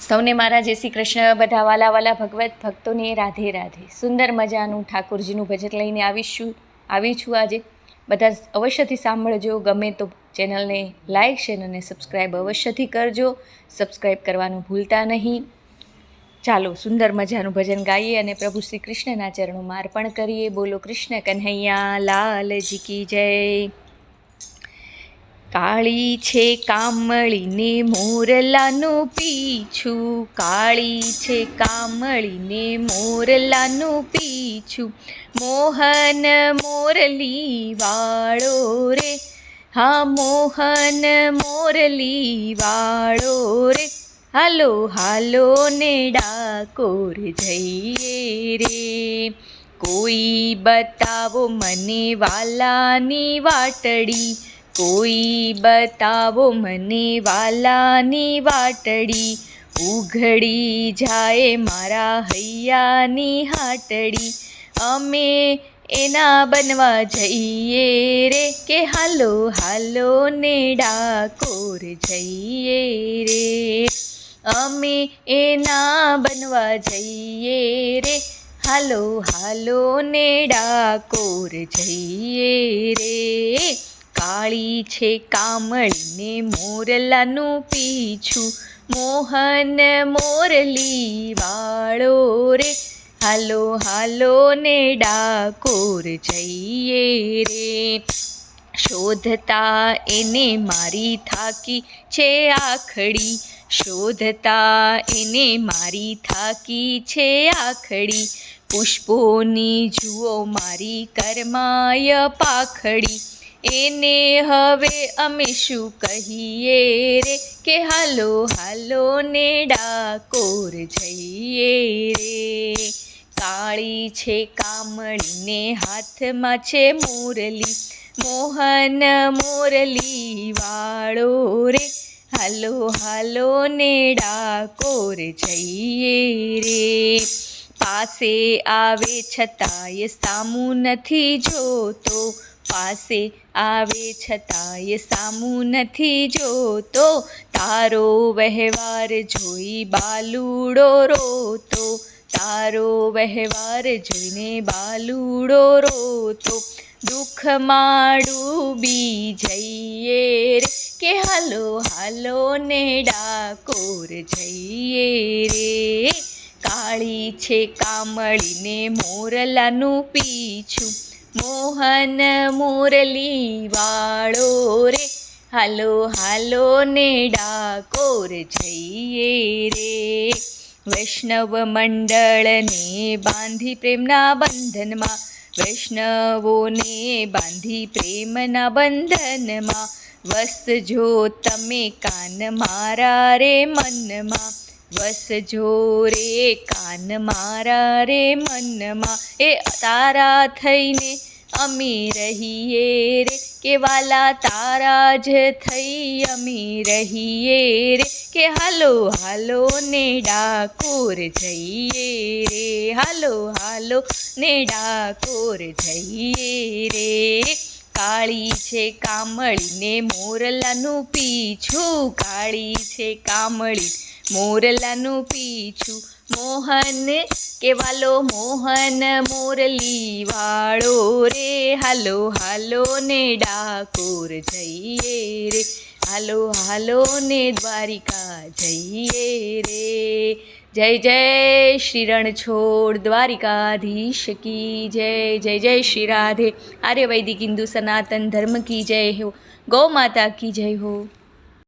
સૌને મારા જય શ્રી કૃષ્ણ. બધા વાલા વાલા ભગવત ભક્તોને રાધે રાધે. સુંદર મજાનું ઠાકોરજીનું ભજન લઈને આવીશું, આવી છું આજે. બધા અવશ્યથી સાંભળજો. ગમે તો ચેનલને લાઈક, શેર અને સબસ્ક્રાઈબ અવશ્યથી કરજો. સબસ્ક્રાઈબ કરવાનું ભૂલતા નહીં. ચાલો, સુંદર મજાનું ભજન ગાઈએ અને પ્રભુ શ્રી કૃષ્ણના ચરણોમાં અર્પણ કરીએ. બોલો કૃષ્ણ કન્હૈયા લાલજી કી જય. કાળી છે કામળીને મોરલાનું પીછું. કાળી છે કામળીને મોરલાનું પીછું. મોહન મોરલી વાળો રે. હા, મોહન મોરલી વાળો રે. હાલો હાલો, ને ડાકોર જઈએ રે. કોઈ બતાવો મને વાલાની વાટડી. કોઈ બતાવો મને વાલાની વાટડી? ઉઘડી જાય મારા હૈયાની હાટડી. અમે એના બનવા જઈએ રે કે હાલો હાલો ને ડાકોર જઈએ રે. અમે એના બનવા જઈએ રે, હાલો હાલો ને ડાકોર જઈએ રે. કાળી છે કામળીને મોરલાનું પીછું. મોહન મોરલી વાળો રે, હાલો હાલો ને ડાકોર જઈએ રે. શોધતા એને મારી થાકી છે આખડી. શોધતા એને મારી થાકી છે આખડી. પુષ્પોની જુઓ મારી કરમાય પાખડી. એને હવે અમે શું કહીએ રે કે હાલો હાલો ને ડાકોર જઈએ રે. કાળી છે કામળીને હાથમાં છે મોરલી, મોહન મોરલી વાળો રે. હાલો હાલો ને ડાકોર જઈએ રે. પાસે આવે છતાંય સામું નથી જોતો. પાસે આવે છતાંય સામું નથી જોતો. તારો વહેવાર જોઈ બાલુડો રોતો. તારો વહેવાર જોઈને બાલુડો રોતો. દુઃખમાં ડૂબી જઈએ રે કે હાલો હાલો ને ડાકોર જઈએ રે. કાળી છે કામળીને મોરલાનું પીછું. મોહન મુરલી વાળો રે. હાલો હાલો, ને ડાકોર જઈએ રે. વૈષ્ણવ મંડળને બાંધી પ્રેમના બંધનમાં. વૈષ્ણવોને બાંધી પ્રેમના બંધનમાં. વસજો તમે કાન મારા રે મનમાં. વસજો રે કાન મારા રે મનમાં. એ તારા થઈને અમે રહીએ રે. કે વાલા તારા જ થઈ અમે રહીએ રે. કે હાલો હાલો ને ડાકોર જઈએ રે. હાલો હાલો ને ડાકોર જઈએ રે. કાળી છે કામળીને મોરલાનું પીછું, કાળી છે કામળી મોરલાનું પીછું. મોહન કેવાલો મોહન મોરલી વાળો રે, હાલો હાલો ને ડાકોર જઈએ રે. હાલો હાલો ને દ્વારિકા, જઈએ રે. જય જય શ્રી રણછોડ દ્વારિકાધીશ કી જય જય જય શ્રી રાધે. આર્ય વૈદિક હિન્દુ સનાતન ધર્મ કી જય હો. ગૌ માતા કી જય હો.